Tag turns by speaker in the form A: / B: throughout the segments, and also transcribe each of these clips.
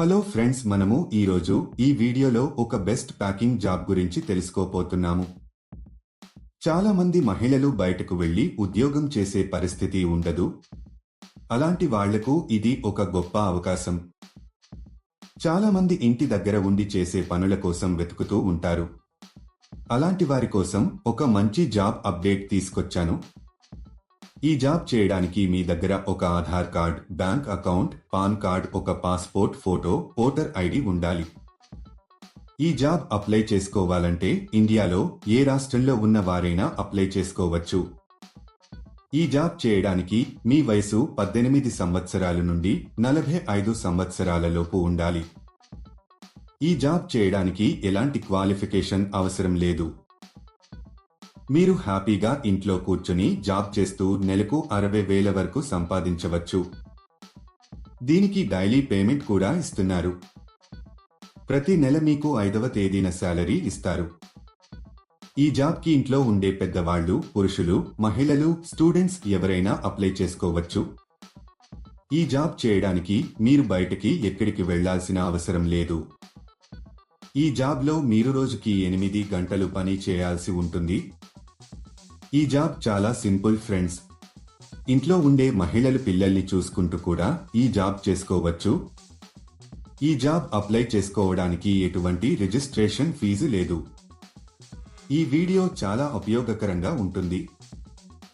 A: Hello friends మనము ఈరోజు ఈ వీడియోలో ఒక బెస్ట్ ప్యాకింగ్ జాబ్ గురించి తెలుసుకోపోతున్నాము చాలా మంది మహిళలు బయటకు వెళ్ళి ఉద్యోగం చేసే పరిస్థితి ఉండదు. అలాంటి వాళ్ళకు ఇది ఒక గొప్ప అవకాశం. చాలా మంది ఇంటి దగ్గర ఉండి చేసే పనుల కోసం వెతుకుతూ ఉంటారు. అలాంటి వారి కోసం ఒక మంచి జాబ్ అప్డేట్ తీసుకొచ్చాను. ఈ జాబ్ చేయడానికి మీ దగ్గర ఒక Aadhaar card bank account PAN card ఒక పాస్పోర్ట్ ఫోటో ఓటర్ ఐడి ఉండాలి. ఈ జాబ్ అప్లై చేసుకోవాలంటే ఇండియాలో ఏ రాష్ట్రంలో ఉన్న వారైనా అప్లై చేసుకోవచ్చు. ఈ జాబ్ చేయడానికి మీ వయసు పద్దెనిమిది సంవత్సరాల నుండి నలభై ఐదు సంవత్సరాలలోపు ఉండాలి. ఈ జాబ్ చేయడానికి ఎలాంటి క్వాలిఫికేషన్ అవసరం లేదు. మీరు హ్యాపీగా ఇంట్లో కూర్చుని జాబ్ చేస్తూ నెలకు అరవై వేల వరకు సంపాదించవచ్చు. దీనికి డైలీ పేమెంట్ కూడా ఇస్తున్నారు. ప్రతి నెల మీకు ఐదవ తేదీన శాలరీ ఇస్తారు. ఈ జాబ్కి ఇంట్లో ఉండే పెద్దవాళ్ళు పురుషులు మహిళలు స్టూడెంట్స్ ఎవరైనా అప్లై చేసుకోవచ్చు. ఈ జాబ్ చేయడానికి మీరు బయటికి ఎక్కడికి వెళ్ళాల్సిన అవసరం లేదు. ఈ జాబ్లో మీరు రోజుకి ఎనిమిది గంటలు పని చేయాల్సి ఉంటుంది. ఈ జాబ్ చాలా సింపుల్ ఫ్రెండ్స్. ఇంట్లో ఉండే మహిళలు పిల్లల్ని చూసుకుంటూ కూడా ఈ జాబ్ చేసుకోవచ్చు. ఈ జాబ్ అప్లై చేసుకోవడానికి ఎటువంటి రిజిస్ట్రేషన్ ఫీజు లేదు. ఈ వీడియో చాలా ఉపయోగకరంగా ఉంటుంది.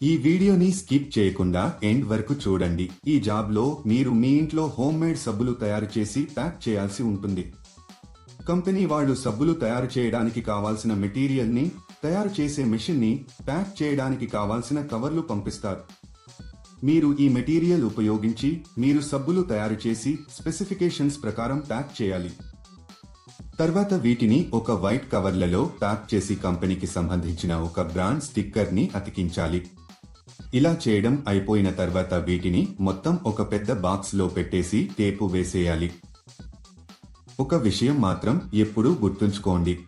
A: ఈ వీడియోని స్కిప్ చేయకుండా ఎండ్ వరకు చూడండి. ఈ జాబ్లో మీరు మీ ఇంట్లో హోమ్ మేడ్ సబ్బులు తయారు చేసి ప్యాక్ చేయాల్సి ఉంటుంది. కంపెనీ వాళ్ళు సబ్బులు తయారు చేయడానికి కావాల్సిన మెటీరియల్ని తయారు చేసే మెషిన్ని ప్యాక్ చేయడానికి కావాల్సిన కవర్లు పంపిస్తారు. మీరు ఈ మెటీరియల్ ఉపయోగించి మీరు సబ్బులు తయారు చేసి స్పెసిఫికేషన్స్ ప్రకారం ప్యాక్ చేయాలి. తర్వాత వీటిని ఒక వైట్ కవర్లలో ప్యాక్ చేసి కంపెనీకి సంబంధించిన ఒక బ్రాండ్ స్టిక్కర్ని అతికించాలి. ఇలా చేయడం అయిపోయిన తర్వాత వీటిని మొత్తం ఒక పెద్ద బాక్స్లో పెట్టేసి టేపు వేసేయాలి. ఒక విషయం మాత్రం ఎప్పుడూ గుర్తుంచుకోండి.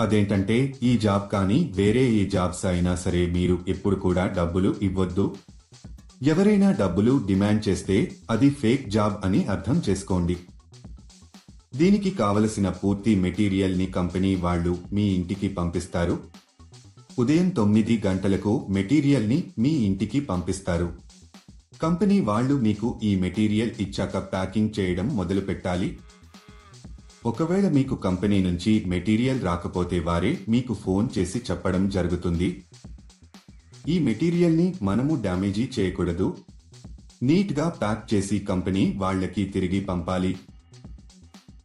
A: అదేంటంటే ఈ జాబ్ కానీ వేరే ఏ జాబ్స్ అయినా సరే మీరు ఎప్పుడు కూడా డబ్బులు ఇవ్వద్దు. ఎవరైనా డబ్బులు డిమాండ్ చేస్తే అది ఫేక్ జాబ్ అని అర్థం చేసుకోండి. దీనికి కావలసిన పూర్తి మెటీరియల్ని కంపెనీ వాళ్ళు మీ ఇంటికి పంపిస్తారు. ఉదయం తొమ్మిది గంటలకు మెటీరియల్ని మీ ఇంటికి పంపిస్తారు. కంపెనీ వాళ్ళు మీకు ఈ మెటీరియల్ ఇచ్చాక ప్యాకింగ్ చేయడం మొదలు పెట్టాలి ఒకవేళ మీకు కంపెనీ నుంచి మెటీరియల్ రాకపోతే వారే మీకు ఫోన్ చేసి చెప్పడం జరుగుతుంది. ఈ మెటీరియల్ని మనము డ్యామేజీ చేయకూడదు. నీట్గా ప్యాక్ చేసి కంపెనీ వాళ్ళకి తిరిగి పంపాలి.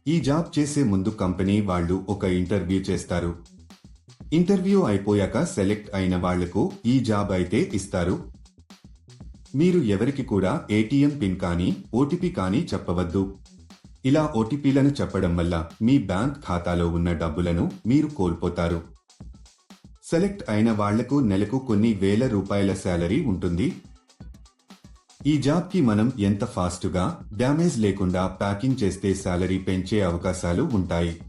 A: ఈ జాబ్ చేసే ముందు కంపెనీ వాళ్ళు ఒక ఇంటర్వ్యూ చేస్తారు. ఇంటర్వ్యూ అయిపోయాక సెలెక్ట్ అయిన వాళ్ళకు ఈ జాబ్ అయితే ఇస్తారు. మీరు ఎవరికి కూడా ఏటీఎం పిన్ కానీ ఓటీపీ కానీ చెప్పవద్దు. ఇలా ఓటీపీలను చెప్పడం వల్ల మీ బ్యాంక్ ఖాతాలో ఉన్న డబ్బులను మీరు కోల్పోతారు. సెలెక్ట్ అయిన వాళ్ళకు నెలకు కొన్ని వేల రూపాయల శాలరీ ఉంటుంది. ఈ జాబ్కి మనం ఎంత ఫాస్టుగా డ్యామేజ్ లేకుండా ప్యాకింగ్ చేస్తే శాలరీ పెంచే అవకాశాలు ఉంటాయి.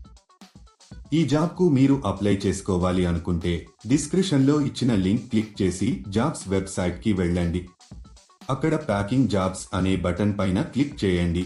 A: ఈ జాబ్కు మీరు అప్లై చేసుకోవాలి అనుకుంటే డిస్క్రిప్షన్లో ఇచ్చిన లింక్ క్లిక్ చేసి జాబ్స్ వెబ్సైట్కి వెళ్ళండి. అక్కడ ప్యాకింగ్ జాబ్స్ అనే బటన్ పైన క్లిక్ చేయండి.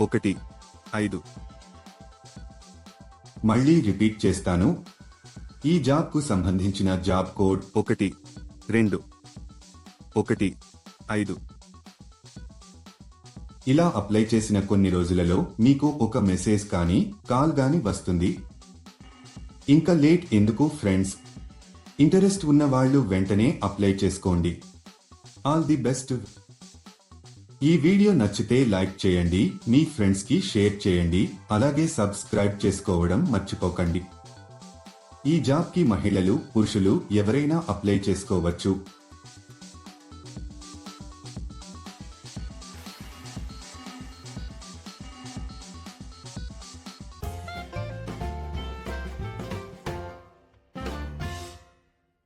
A: ఒకటి ఐదు. మళ్ళీ రిపీట్ చేస్తాను. ఈ జాబ్కు సంబంధించిన జాబ్ కోడ్ ఒకటి రెండు. ఒకటి ఐదు. ఇలా అప్లై చేసిన కొన్ని రోజులలో మీకు ఒక మెసేజ్ కానీ కాల్ గాని వస్తుంది. ఇంకా లేట్ ఎందుకు ఫ్రెండ్స్? ఇంటరెస్ట్ ఉన్న వాళ్ళు వెంటనే అప్లై చేసుకోండి. All the best. ఈ వీడియో నచ్చితే లైక్ చేయండి మీ ఫ్రెండ్స్కి షేర్ చేయండి అలాగే సబ్స్క్రైబ్ చేసుకోవడం మర్చిపోకండి. ఈ జాబ్కి మహిళలు పురుషులు ఎవరైనా అప్లై చేసుకోవచ్చు.